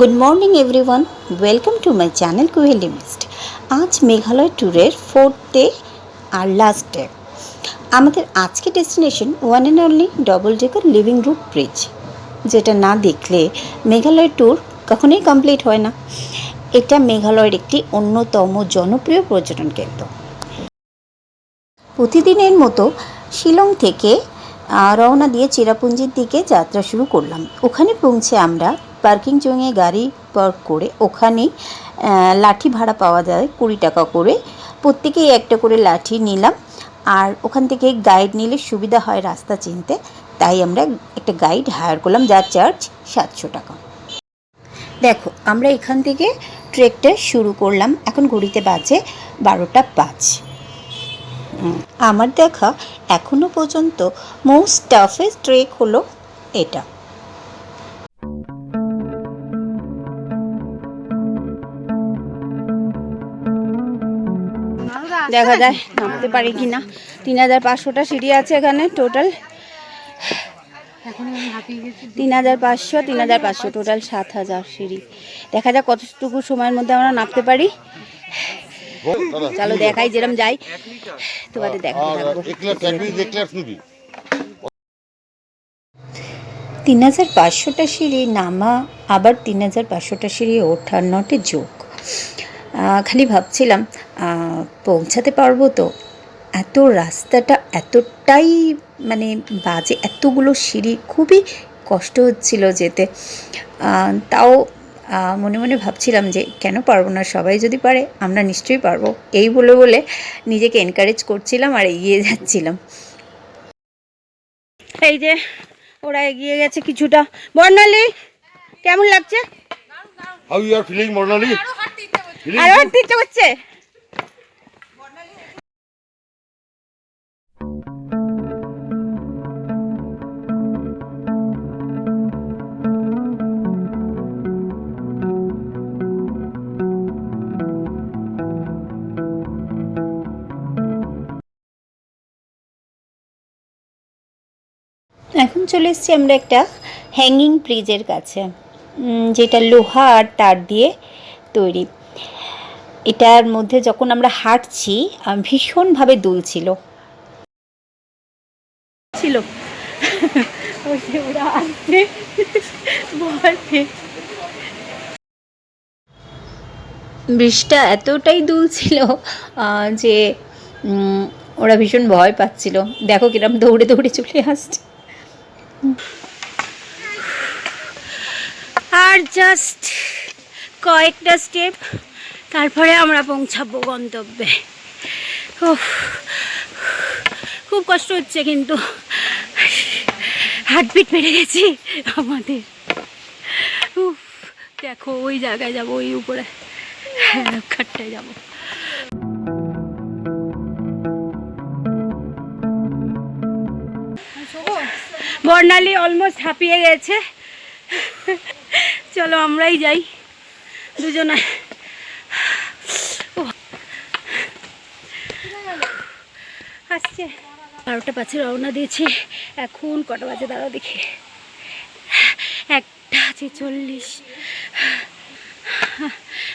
Good morning everyone welcome to my channel Kuheli mist আজ মেঘালয় ট্যুরের fourth day আর last day আমাদের আজকে destination one and only double decker living root bridge যেটা না দেখলে মেঘালয় ট্যুর কখনোই কমপ্লিট হয় না। এটা মেঘালয়ের একটি অন্যতম জনপ্রিয় পর্যটন কেন্দ্র। প্রতিদিনের মতো শিলং থেকে রওনা দিয়ে চেরাপুঞ্জির দিকে যাত্রা শুরু করলাম। ওখানে পৌঁছে আমরা পার্কিং জোনে গাড়ি পার্ক করে ওখানেই লাঠি ভাড়া পাওয়া যায় কুড়ি টাকা করে। প্রত্যেকেই একটা করে লাঠি নিলাম। আর ওখান থেকে গাইড নিলে সুবিধা হয় রাস্তা চিনতে। তাই আমরা একটা গাইড হায়ার করলাম, যার চার্জ সাতশো টাকা। দেখো, আমরা এখান থেকে ট্রেকটা শুরু করলাম। এখন ঘড়িতে বাজে বারোটা পাঁচ। আমার দেখা এখনও পর্যন্ত মোস্ট টাফেস্ট ট্রেক হলো এটা। দেখা যায় নামতে পারি কি না তিন হাজার পাঁচশোটা সিঁড়ি আছে এখানে টোটাল তিন হাজার পাঁচশো তিন হাজার পাঁচশো টোটাল সাত হাজার সিঁড়ি। দেখা যাক কতটুকু সময়ের মধ্যে আমরা নামতে পারি। চলো দেখাই যেরম যাই। তোমাদের দেখা তিন হাজার পাঁচশোটা সিঁড়ি নামা আবার তিন হাজার পাঁচশোটা সিঁড়ি ওঠা নটে যোগ। খালি ভাবছিলাম পৌঁছাতে পারব তো। এত রাস্তাটা এতটাই মানে বাজে এতগুলো সিঁড়ি খুবই কষ্ট হচ্ছিল যেতে। তাও মনে মনে ভাবছিলাম যে কেন পারব না সবাই যদি পারে আমরা নিশ্চয়ই পারব। এই বলে বলে নিজেকে এনকারেজ করছিলাম আর এগিয়ে যাচ্ছিলাম। এই যে ওরা এগিয়ে গেছে কিছুটা। বর্ণালী কেমন লাগছে? আরও হাঁটতে ইচ্ছে করছে এখন চলে এসছি আমরা একটা হ্যাঙ্গিং ব্রিজের কাছে যেটা লোহা আর তার দিয়ে তৈরি। এটার মধ্যে যখন আমরা হাঁটছি ভীষণভাবে দুলছিল ছিল। ওরা আসছে ভয় বৃষ্টিটা এতটাই দুলছিল যে ওরা ভীষণ ভয় পাচ্ছিল। দেখো কিরম দৌড়ে দৌড়ে চলে আসছে। আর জাস্ট কয়েকটা স্টেপ তারপরে আমরা পৌঁছাবো গন্তব্যে। খুব কষ্ট হচ্ছে কিন্তু। হার্টবিট বেড়ে গেছে আমাদের। উফ, দেখো ওই জায়গায় যাব ওই উপরে। খাটটায় যাব। বর্ণালী অলমোস্ট হাঁপিয়ে গেছে। চলো আমরাই যাই। দুজনে। আসছে বারোটা পাঁচে রওনা দিয়েছি। এখন কটা বাজে দাঁড়াও দেখি। একটা আছে চল্লিশ।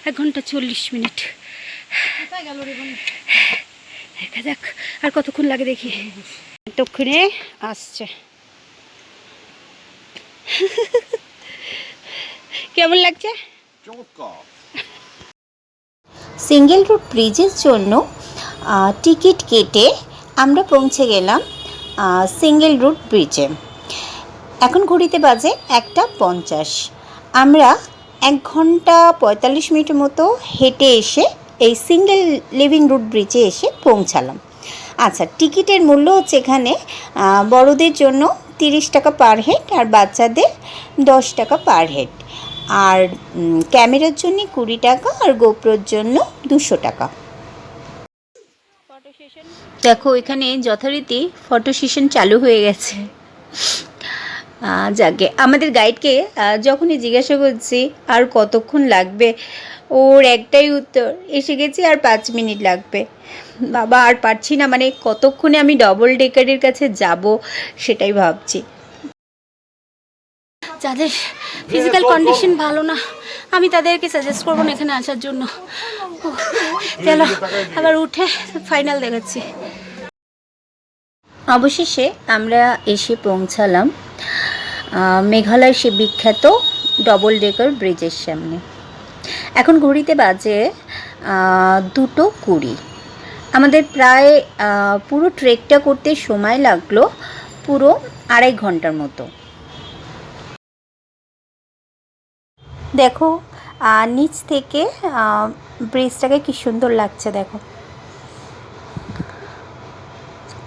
এক ঘণ্টা চল্লিশ মিনিট। দেখা যাক আর কতক্ষণ লাগে দেখি। এতক্ষণে আসছে। কেমন লাগছে? সিঙ্গেল রুট ব্রিজের জন্য টিকিট কেটে আমরা পৌঁছে গেলাম সিঙ্গেল রুট ব্রিজে এখন ঘড়িতে বাজে একটা পঞ্চাশ। আমরা এক ঘণ্টা পঁয়তাল্লিশ মিনিটের মতো হেঁটে এসে এই সিঙ্গেল লিভিং রুট ব্রিজে এসে পৌঁছালাম। আচ্ছা টিকিটের মূল্য হচ্ছে এখানে বড়দের জন্য তিরিশ টাকা পার হেড আর বাচ্চাদের দশ টাকা পার হেড আর ক্যামেরার জন্য কুড়ি টাকা আর গোপ্রোর জন্য দুশো টাকা। দেখো এখানে যথারীতি ফটো সেশন চালু হয়ে গেছে। যাকে আমাদের গাইডকে যখনই জিজ্ঞাসা করছি আর কতক্ষণ লাগবে? ওর একটাই উত্তর এসে গেছি আর পাঁচ মিনিট লাগবে। বাবা আর পারছি না মানে কতক্ষণে আমি ডবল ডেকারের কাছে যাব? সেটাই ভাবছি। যাদের ফিজিক্যাল কন্ডিশন ভালো না আমি তাদেরকে সাজেস্ট করব না এখানে আসার জন্য। চলো, আবার উঠে ফাইনাল দেখাচ্ছি। অবশেষে আমরা এসে পৌঁছালাম মেঘালয় সে বিখ্যাত ডবল ডেকার ব্রিজের সামনে। এখন ঘড়িতে বাজে দুটো কুড়ি। আমাদের প্রায় পুরো ট্রেকটা করতে সময় লাগল পুরো আড়াই ঘণ্টার মতো। দেখো নিচ থেকে ব্রিজটাকে কি সুন্দর লাগছে, দেখো।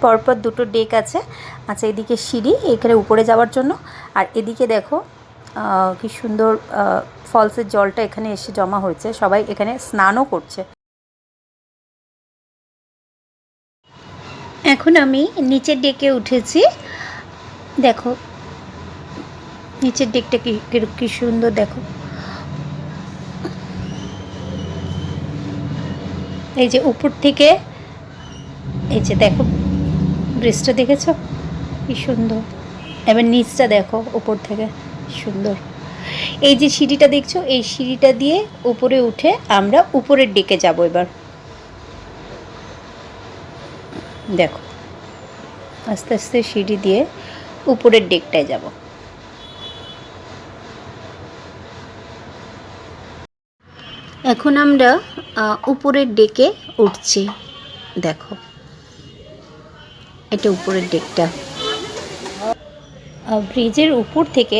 পরপর দুটো ডেক আছে। আচ্ছা এদিকে সিঁড়ি, এখানে উপরে যাওয়ার জন্য। আর এদিকে দেখো কি সুন্দর ফলসের জলটা এখানে এসে জমা হয়েছে। সবাই এখানে স্নানও করছে। এখন আমি নিচের ডেকে উঠেছি। দেখো, নিচের ডেকটা কি, কি- সুন্দর, দেখো। এই যে উপর থেকে, এই যে দেখো, ব্রিজটা দেখেছ? কি সুন্দর। এবার নিচটা দেখো, উপর থেকে, সুন্দর। এই যে সিঁড়িটা দেখছ, এই সিঁড়িটা দিয়ে উপরে উঠে আমরা উপরের ডেকে যাব এবার। দেখো, আস্তে আস্তে সিঁড়ি দিয়ে উপরের ডেকটায় যাব। এখন আমরা উপরের ডেকে উঠছি। দেখো। এটা উপরের ডেকটা। ব্রিজের উপর থেকে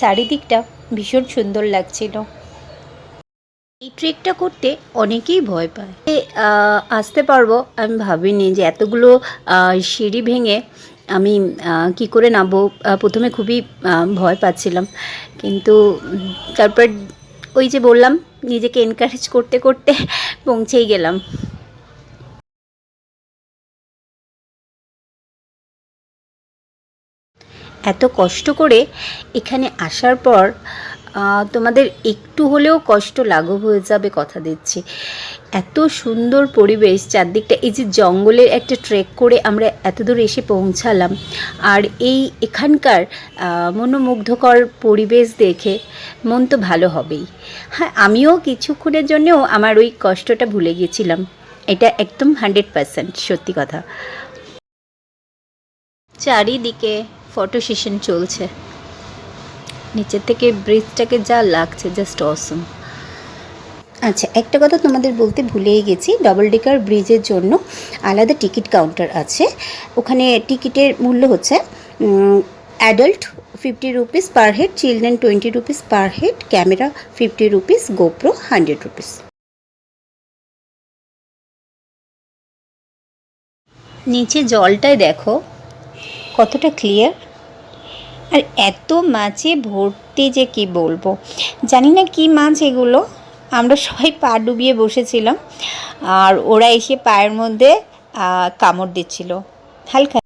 চারিদিকটা ভীষণ সুন্দর লাগছিল। এই ট্রেকটা করতে অনেকেই ভয় পায়। আসতে পারব? আমি ভাবিনি যে এতগুলো সিঁড়ি ভেঙে আমি কি করে নামবো? প্রথমে খুবই ভয় পাচ্ছিলাম। কিন্তু তারপর ওই যে বললাম নিজেকে এনকারেজ করতে করতে পৌঁছেই গেলাম। এত কষ্ট করে এখানে আসার পর তোমাদের একটু হলেও কষ্ট লাঘব হয়ে যাবে কথা দিচ্ছি। এত সুন্দর পরিবেশ চারদিকটা, এই যে জঙ্গলের একটা ট্রেক করে আমরা এত দূর এসে পৌঁছালাম। আর এই এখানকার মনোমুগ্ধকর পরিবেশ দেখে মন তো ভালো হবেই। হ্যাঁ আমিও কিছুক্ষণের জন্যও আমার ওই কষ্টটা ভুলে গিয়েছিলাম এটা একদম হান্ড্রেড পার্সেন্ট, সত্যি কথা। চারিদিকে ফটো সেশন চলছে। নিচের থেকে ব্রিজটাকে যা লাগছে জাস্ট অসম আচ্ছা একটা কথা তোমাদের বলতে ভুলেই গেছি ডবল ডেকার ব্রিজের জন্য আলাদা টিকিট কাউন্টার আছে। ওখানে টিকিটের মূল্য হচ্ছে adult fifty rupees per head children twenty rupees per head camera fifty rupees GoPro hundred rupees নিচে জলটায় দেখো কতটা ক্লিয়ার আর এত মাছে ভর্তি যে কি বলব? জানি না কি মাছ এগুলো। আমরা সবাই পা ডুবিয়ে বসেছিলাম। আর ওরা এসে পায়ের মধ্যে কামড় দিচ্ছিল। হালকা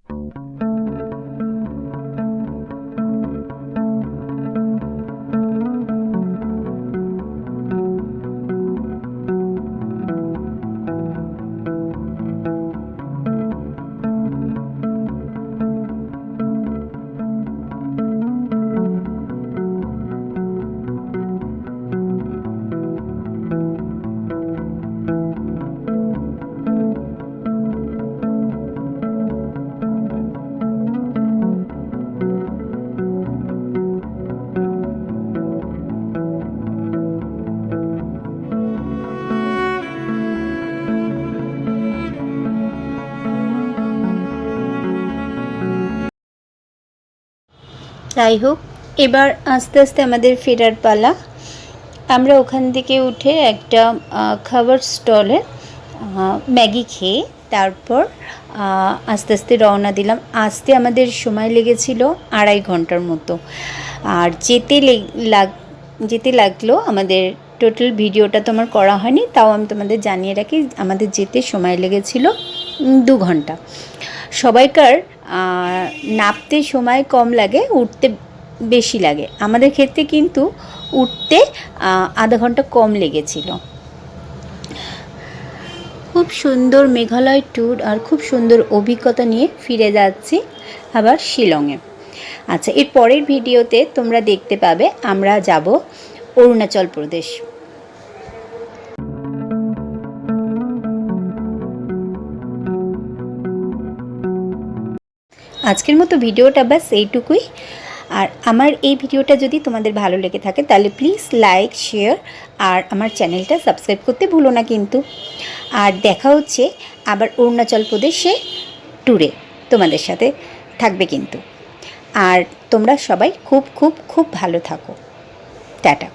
যাই হোক, এবার আস্তে আস্তে আমাদের ফেরার পালা। আমরা ওখান থেকে উঠে একটা খাবার স্টলে ম্যাগি খেয়ে তারপর আস্তে আস্তে রওনা দিলাম। আসতে আমাদের সময় লেগেছিল আড়াই ঘণ্টার মতো। আর যেতে লাগ, যেতে লাগল আমাদের টোটাল ভিডিওটা তোমার করা হয়নি, তাও আমি তোমাদের জানিয়ে রাখি, আমাদের যেতে সময় লেগেছিল দু ঘণ্টা। সবাইকার নামতে সময় কম লাগে, উঠতে বেশি লাগে। আমাদের ক্ষেত্রে কিন্তু উঠতে আধা ঘণ্টা কম লেগেছিল। খুব সুন্দর মেঘালয় ট্যুর আর খুব সুন্দর অভিজ্ঞতা নিয়ে ফিরে যাচ্ছি আবার শিলংয়ে। আচ্ছা এর পরের ভিডিওতে তোমরা দেখতে পাবে, আমরা যাব অরুণাচল প্রদেশ। আজকের মতো ভিডিওটা ব্যাস এইটুকুই। আর আমার এই ভিডিওটা যদি তোমাদের ভালো লেগে থাকে, তাহলে প্লিজ লাইক শেয়ার আর আমার চ্যানেলটা সাবস্ক্রাইব করতে ভুলো না কিন্তু। আর দেখা হচ্ছে আবার অরুণাচল প্রদেশে ট্যুরে তোমাদের সাথে থাকবে কিন্তু। আর তোমরা সবাই খুব খুব খুব ভালো থাকো। টাটা।